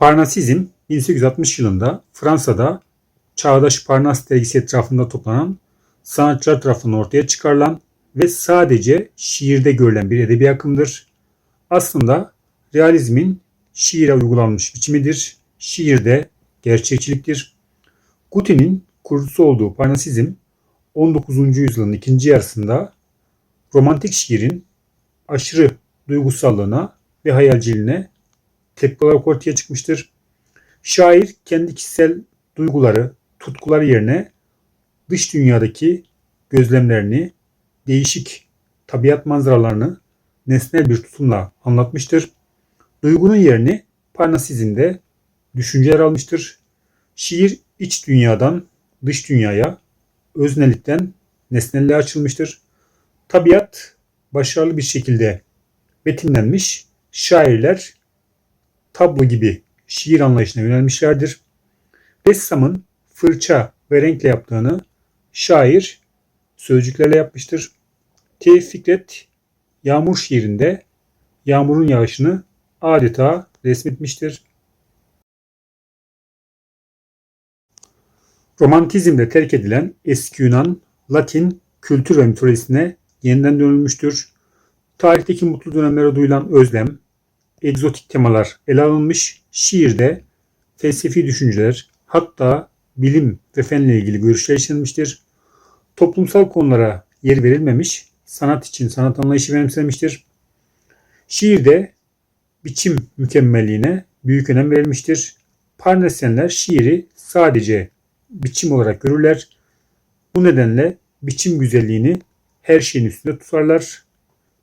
Parnasizm 1860 yılında Fransa'da Çağdaş Parnas dergisi etrafında toplanan sanatçılar tarafından ortaya çıkarılan ve sadece şiirde görülen bir edebi akımdır. Aslında realizmin şiire uygulanmış biçimidir. Şiirde gerçekçiliktir. Gutin'in kurucusu olduğu Parnasizm 19. yüzyılın ikinci yarısında romantik şiirin aşırı duygusallığına ve hayalciliğine tepki olarak ortaya çıkmıştır. Şair kendi kişisel duyguları, tutkuları yerine dış dünyadaki gözlemlerini, değişik tabiat manzaralarını nesnel bir tutumla anlatmıştır. Duygunun yerini Parnasizm'de düşünceler almıştır. Şiir iç dünyadan dış dünyaya, öznelikten nesnelliğe açılmıştır. Tabiat başarılı bir şekilde betimlenmiş, şairler tablo gibi şiir anlayışına yönelmişlerdir. Ressamın fırça ve renkle yaptığını şair sözcüklerle yapmıştır. Tevfik Fikret Yağmur şiirinde yağmurun yağışını adeta resmetmiştir. Romantizmde terk edilen eski Yunan, Latin kültür ve mitolojisine yeniden dönülmüştür. Tarihteki mutlu dönemlere duyulan özlem, egzotik temalar ele alınmış, şiirde felsefi düşünceler, hatta bilim ve fenle ilgili görüşler işlenmiştir. Toplumsal konulara yer verilmemiş, sanat için sanat anlayışı benimsenmiştir. Şiirde biçim mükemmelliğine büyük önem verilmiştir. Parnasyenler şiiri sadece biçim olarak görürler. Bu nedenle biçim güzelliğini her şeyin üstünde tutarlar.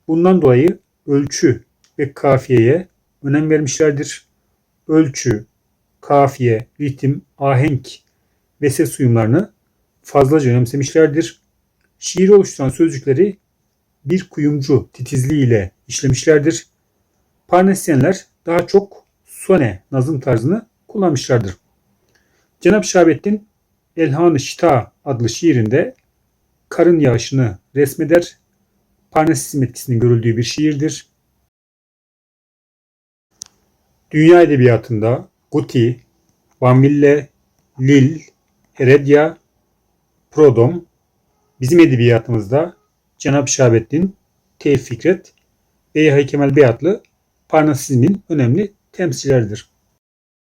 Bundan dolayı ölçü ve kafiyeye önem vermişlerdir. Ölçü, kafiye, ritim, ahenk ve ses uyumlarını fazlaca önemsemişlerdir. Şiiri oluşturan sözcükleri bir kuyumcu titizliğiyle işlemişlerdir. Parnasyenler daha çok sone nazım tarzını kullanmışlardır. Cenab Şahabettin Elhan-ı Şita adlı şiirinde karın yağışını resmeder. Parnasizm etkisinin görüldüğü bir şiirdir. Dünya edebiyatında Guti, Vanville, Lil, Heredia, Prodom, bizim edebiyatımızda Cenab-ı Şahabettin, Tevfik Fikret ve Yahya Kemal Beyatlı Parnasizmin önemli temsilcileridir.